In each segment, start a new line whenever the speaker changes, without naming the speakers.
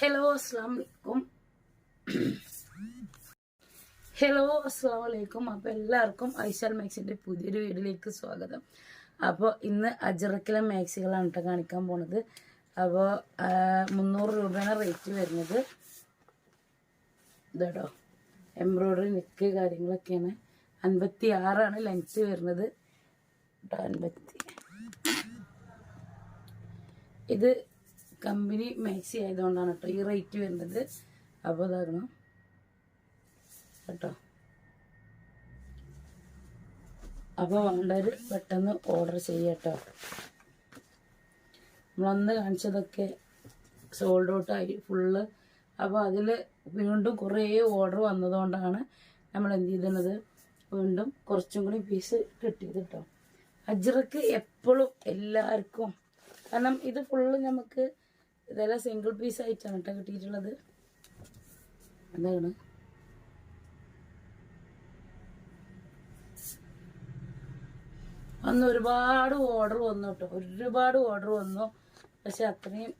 Hello അസ്സാം hello അസ്സാം വലൈക്കും അപ്പോൾ എല്ലാവർക്കും ഐശാൽ മാക്സിന്റെ പുതിയൊരു വീഡിയോയിലേക്ക് സ്വാഗതം. അപ്പോൾ ഇന്ന് അജറക്കിലെ മാക്സികളാണ് കേട്ടോ കാണിക്കാൻ പോണത്. അപ്പോൾ മുന്നൂറ് രൂപയാണ് റേറ്റ് വരുന്നത്. ഇതാട്ടോ. എംബ്രോയ്ഡറി നെക്ക് കാര്യങ്ങളൊക്കെയാണ്. അൻപത്തി ആറാണ് ലെങ്ത്ത് വരുന്നത് അൻപത്തി. ഇത് കമ്പനി മാക്സി ആയതുകൊണ്ടാണ് കേട്ടോ ഈ റേറ്റ് വരുന്നത്. അപ്പോൾ ഇതാകണം കേട്ടോ? അപ്പോൾ വേണ്ടവർ പെട്ടെന്ന് ഓർഡർ ചെയ്യട്ടോ നമ്മളന്ന് കാണിച്ചതൊക്കെ സോൾഡ് ഔട്ടായി ഫുള്ള് അപ്പോൾ അതിൽ വീണ്ടും കുറേ ഓർഡർ വന്നതുകൊണ്ടാണ് നമ്മൾ എന്ത് ചെയ്തത്? വീണ്ടും കുറച്ചും കൂടി പീസ് കിട്ടിയത് കേട്ടോ അജ്രക്ക് എപ്പോഴും എല്ലാവർക്കും കാരണം ഇത് ഫുള്ള് നമുക്ക് ഇതെല്ലാം സിംഗിൾ പീസ് ആയിട്ടാണ് കേട്ടോ കിട്ടിയിട്ടുള്ളത്. എന്താണ് അന്ന് ഒരുപാട് ഓർഡർ വന്നു കേട്ടോ. ഒരുപാട് ഓർഡർ വന്നു. പക്ഷെ അത്രയും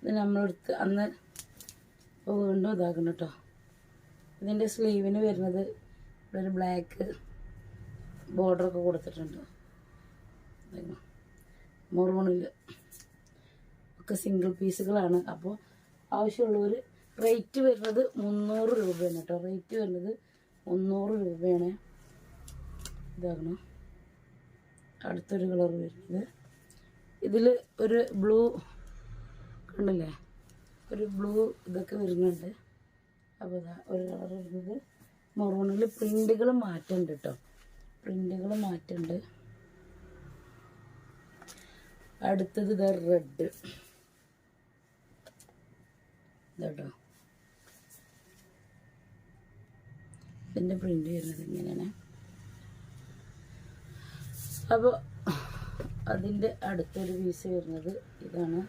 ഇത് നമ്മളെടുത്ത് അന്ന് വീണ്ടും ഇതാക്കണം കേട്ടോ. ഇതിന്റെ സ്ലീവിന് വരുന്നത് ഇവിടെ ഒരു ബ്ലാക്ക് ബോർഡറൊക്കെ കൊടുത്തിട്ടുണ്ട്. മൊറൂണിൽ ഒക്കെ സിംഗിൾ പീസുകളാണ് അപ്പോൾ ആവശ്യമുള്ളവർ റേറ്റ് വരുന്നത് മുന്നൂറ് രൂപയാണ് കേട്ടോ. റേറ്റ് വരുന്നത് മുന്നൂറ് രൂപയാണ്. ഇതാകണം. അടുത്തൊരു കളർ വരുന്നത്. ഇതിൽ ഒരു ബ്ലൂ കണ്ടില്ലേ? ഒരു ബ്ലൂ ഇതൊക്കെ വരുന്നുണ്ട്. അപ്പോൾ ഇതാ ഒരു കളർ വരുന്നത്. മൊറൂണിൽ പ്രിന്റുകൾ മാറ്റുന്നുണ്ട് കേട്ടോ. പ്രിന്റുകൾ മാറ്റുന്നുണ്ട് അടുത്തത് ഇതാ റെഡ് ഇതാട്ടോ. ഇതിന്റെ പ്രിന്റ് വരുന്നത് ഇങ്ങനെയാണ്. അപ്പോൾ അതിന്റെ അടുത്തൊരു പീസ് വരുന്നത് ഇതാണ്.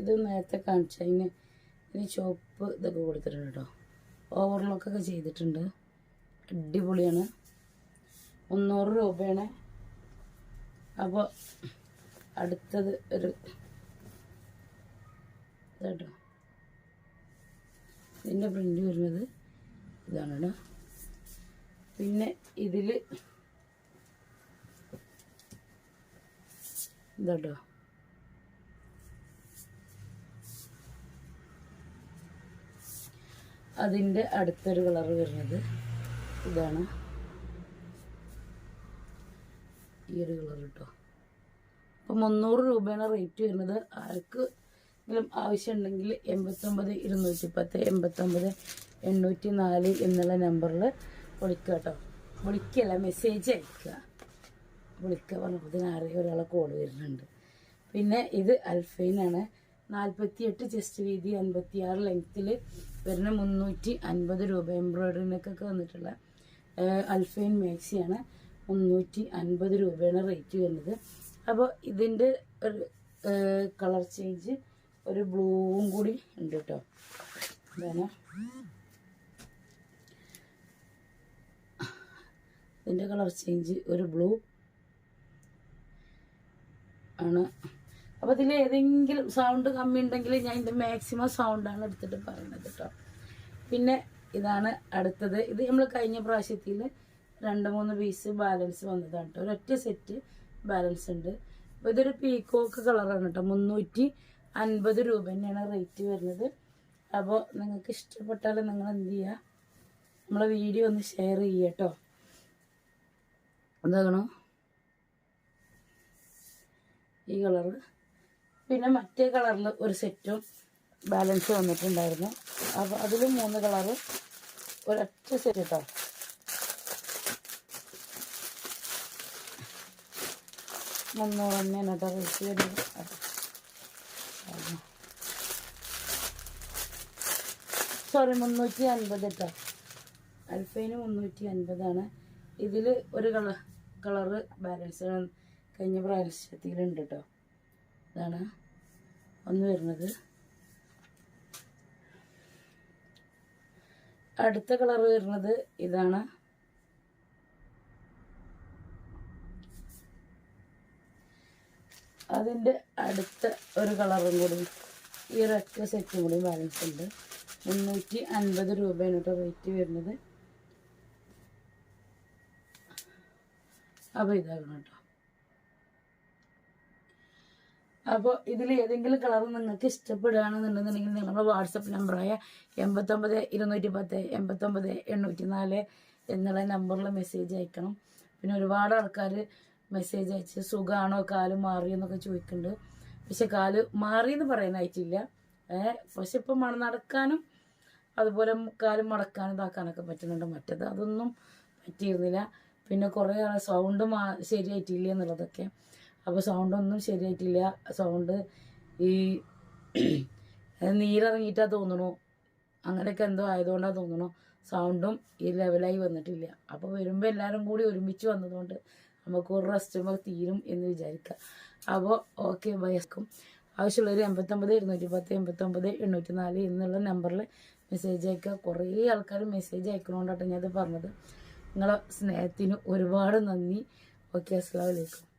ഇത് നേരത്തെ കാണിച്ചതിന് ഇനി ചോപ്പ് ഇതൊക്കെ കൊടുത്തിട്ടുണ്ട് കേട്ടോ. ഓവർലോക്കൊക്കെ ചെയ്തിട്ടുണ്ട്. അടിപൊളിയാണ്. മുന്നൂറ് രൂപയാണ്. അപ്പോൾ അടുത്തത് ഒരു ഇതാട്ടോ. ഇതിന്റെ പ്രിന്റ് വരുന്നത് ഇതാണ് കേട്ടോ പിന്നെ ഇതിൽ ഇതാട്ടോ. അതിന്റെ അടുത്തൊരു കളർ വരുന്നത് ഇതാണ്. ഈ ഒരു കളർ കേട്ടോ. അപ്പം മുന്നൂറ് രൂപയാണ് റേറ്റ് വരുന്നത്. ആർക്ക് എങ്കിലും ആവശ്യമുണ്ടെങ്കിൽ എൺപത്തൊമ്പത് ഇരുന്നൂറ്റി പത്ത് എൺപത്തൊമ്പത് എണ്ണൂറ്റി നാല് എന്നുള്ള നമ്പറിൽ വിളിക്കുക കേട്ടോ. വിളിക്കല്ല മെസ്സേജ് അയക്കുക. വിളിക്കുക പറഞ്ഞപ്പോൾ ആരെയും ഒരാളെ കോൾ വരുന്നുണ്ട്. പിന്നെ ഇത് അൽഫൈനാണ് നാൽപ്പത്തി എട്ട് ചെസ്റ്റ് വീതി അൻപത്തി ആറ് ലെങ്ത്തിൽ വരുന്ന മുന്നൂറ്റി അൻപത് രൂപ എംബ്രോയ്ഡറിനൊക്കെ വന്നിട്ടുള്ള അൽഫൈൻ മാക്സിയാണ് മുന്നൂറ്റി അൻപത് രൂപയാണ് റേറ്റ് വരുന്നത്. അപ്പോൾ ഇതിന്റെ ഒരു കളർ ചേഞ്ച് ഒരു ബ്ലൂവും കൂടി ഉണ്ട് കേട്ടോ എന്താണ് ഇതിന്റെ കളർ ചേഞ്ച് ഒരു ബ്ലൂ ആണ്. അപ്പോൾ ഇതിൽ ഏതെങ്കിലും സൗണ്ട് കമ്മി ഉണ്ടെങ്കിൽ ഞാൻ ഇതിന്റെ മാക്സിമം സൗണ്ടാണ് എടുത്തിട്ട് പറയുന്നത് കേട്ടോ പിന്നെ ഇതാണ് അടുത്തത്. ഇത് നമ്മൾ കഴിഞ്ഞ പ്രാവശ്യത്തിൽ രണ്ട് മൂന്ന് പീസ് ബാലൻസ് വന്നതാണ് കേട്ടോ ഒരൊറ്റ സെറ്റ് ബാലൻസ് ഉണ്ട്. അപ്പോൾ ഇതൊരു പീക്കോക്ക് കളറാണ് കേട്ടോ മുന്നൂറ്റി അൻപത് രൂപ തന്നെയാണ് റേറ്റ് വരുന്നത്. അപ്പോൾ നിങ്ങൾക്ക് ഇഷ്ടപ്പെട്ടാൽ നിങ്ങൾ എന്ത് ചെയ്യുക നമ്മളെ വീഡിയോ ഒന്ന് ഷെയർ ചെയ്യുക കേട്ടോ എന്താകണോ ഈ കളറ് പിന്നെ മറ്റേ കളറിൽ ഒരു സെറ്റും ബാലൻസ് വന്നിട്ടുണ്ടായിരുന്നു. അപ്പോൾ അതിലും മൂന്ന് കളറ് ഒരൊറ്റ സെറ്റ് കേട്ടോ മുന്നൂറ് തന്നെയാണ് കേട്ടോ റേറ്റ് സോറി മുന്നൂറ്റി അൻപത് കേട്ടോ. അൽഫൈന് മുന്നൂറ്റി അൻപതാണ് ഇതിൽ ഒരു കളർ കളറ് ബാലൻസ് കഴിഞ്ഞ പ്രാവശ്യത്തിലുണ്ട് കേട്ടോ. ഇതാണ് ഒന്ന് വരുന്നത്. അടുത്ത കളർ വരുന്നത് ഇതാണ്. അതിന്റെ അടുത്ത ഒരു കളറും കൂടി ഈ ഒരൊറ്റ സെറ്റും കൂടി ബാലൻസ് ഉണ്ട്. മുന്നൂറ്റി അൻപത് രൂപയാണ് കേട്ടോ റേറ്റ് വരുന്നത്. അപ്പോൾ ഇതാകണം കേട്ടോ. അപ്പോൾ ഇതിൽ ഏതെങ്കിലും കളർ നിങ്ങൾക്ക് ഇഷ്ടപ്പെടുകയാണെന്നുണ്ടെന്നുണ്ടെങ്കിൽ നിങ്ങളുടെ വാട്സപ്പ് നമ്പറായ എൺപത്തൊമ്പത് ഇരുന്നൂറ്റി പത്ത് എൺപത്തൊമ്പത് എണ്ണൂറ്റി നാല് എന്നുള്ള നമ്പറിൽ മെസ്സേജ് അയക്കണം. പിന്നെ ഒരുപാട് ആൾക്കാർ മെസ്സേജ് അയച്ച് സുഖമാണോ കാൽ മാറിയെന്നൊക്കെ ചോദിക്കുന്നുണ്ട്. പക്ഷെ കാൽ മാറി എന്ന് പറയാനായിട്ടില്ല ഏഹ് പക്ഷെ ഇപ്പം മണ നടക്കാനും അതുപോലെ കാൽ മടക്കാനും ഇതാക്കാനൊക്കെ പറ്റുന്നുണ്ട്. മറ്റത് അതൊന്നും പറ്റിയിരുന്നില്ല. പിന്നെ കുറേ സൗണ്ട് മാ ശരിയായിട്ടില്ല എന്നുള്ളതൊക്കെ. അപ്പോൾ സൗണ്ടൊന്നും ശരിയായിട്ടില്ല. സൗണ്ട് ഈ നീരിറങ്ങിയിട്ടാ തോന്നണു അങ്ങനെയൊക്കെ എന്തോ ആയതുകൊണ്ടാണ് തോന്നണു സൗണ്ടും ഈ ലെവലായി വന്നിട്ടില്ല. അപ്പോൾ വരുമ്പോൾ എല്ലാവരും കൂടി ഒരുമിച്ച് വന്നതുകൊണ്ട് നമുക്ക് ഒരു റെസ്റ്റ് തീരും എന്ന് വിചാരിക്കുക. അപ്പോൾ ഓക്കെ ബയസ്ക്കും ആവശ്യമുള്ളവർ എൺപത്തൊമ്പത് ഇരുന്നൂറ്റി പത്ത് എൺപത്തൊമ്പത് എണ്ണൂറ്റി നാല് എന്നുള്ള നമ്പറിൽ മെസ്സേജ് അയക്കുക. കുറേ ആൾക്കാർ മെസ്സേജ് അയക്കണോണ്ടാട്ടോ ഞാനത് പറഞ്ഞത്. നിങ്ങളെ സ്നേഹത്തിന് ഒരുപാട് നന്ദി. ഓക്കെ അസ്സാം വലൈക്കും